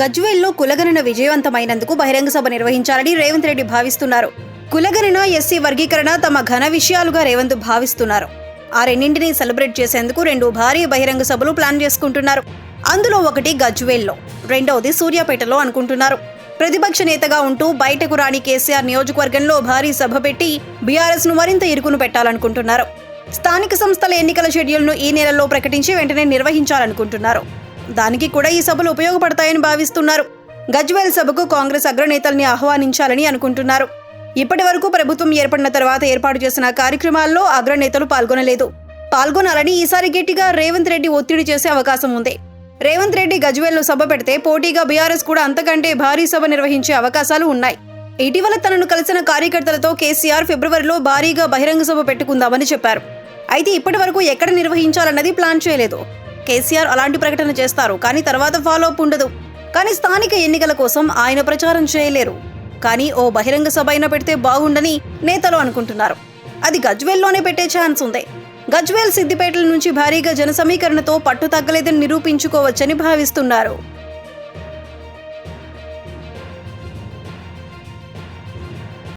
గజ్వేల్లో కులగణన విజయవంతమైనందుకు బహిరంగ సభ నిర్వహించాలని రేవంత్ రెడ్డి భావిస్తున్నారు. కులగణన ఎస్సీ వర్గీకరణ తమ ఘన విషయాలుగా రేవంత్ భావిస్తున్నారు. ఆ రెండింటిని సెలబ్రేట్ చేసేందుకు రెండు భారీ బహిరంగ సభలు ప్లాన్ చేసుకుంటున్నారు. అందులో ఒకటి గజ్వేల్లో రెండవది సూర్యాపేటలో అనుకుంటున్నారు. ప్రతిపక్ష నేతగా ఉంటూ బయటకు రాని కేసీఆర్ నియోజకవర్గంలో భారీ సభ పెట్టి బీఆర్ఎస్ను మరింత ఇరుకును పెట్టాలనుకుంటున్నారు. స్థానిక సంస్థల ఎన్నికల షెడ్యూల్ను ఈ నెలలో ప్రకటించి వెంటనే నిర్వహించాలనుకుంటున్నారు. దానికి కూడా ఈ సభలు ఉపయోగపడతాయని భావిస్తున్నారు. గజ్వేల్ సభకు కాంగ్రెస్ అగ్రనేతల్ని ఆహ్వానించాలని అనుకుంటున్నారు. ఇప్పటి వరకు ప్రభుత్వం ఏర్పడిన తర్వాత ఏర్పాటు చేసిన కార్యక్రమాల్లో అగ్రనేతలు పాల్గొనలేదు. పాల్గొనాలని ఈసారి గట్టిగా రేవంత్ రెడ్డి ఒత్తిడి చేసే అవకాశం ఉంది. రేవంత్ రెడ్డి గజ్వేల్లో సభ పెడితే పోటీగా బీఆర్ఎస్ కూడా అంతకంటే భారీ సభ నిర్వహించే అవకాశాలు ఉన్నాయి. ఇటీవల తనను కలిసిన కార్యకర్తలతో కేసీఆర్ ఫిబ్రవరిలో భారీగా బహిరంగ సభ పెట్టుకుందామని చెప్పారు. అయితే ఇప్పటి వరకు ఎక్కడ నిర్వహించాలన్నది ప్లాన్ చేయలేదు. కేసీఆర్ అలాంటి ప్రకటన చేస్తారు. కానీ తర్వాత ఫాలో అప్ ఉండదు. కానీ స్థానిక ఎన్నికల కోసం ఆయన ప్రచారం చేయలేరు. కానీ ఓ బహిరంగ సభ అయినా పెడితే బాగుండని నేతలు అనుకుంటున్నారు. అది గజ్వేల్లోనే పెట్టే ఛాన్స్ ఉంది. గజ్వేల్ సిద్దిపేటల నుంచి భారీగా జన సమీకరణతో పట్టు తగ్గలేదని నిరూపించుకోవచ్చని భావిస్తున్నారు.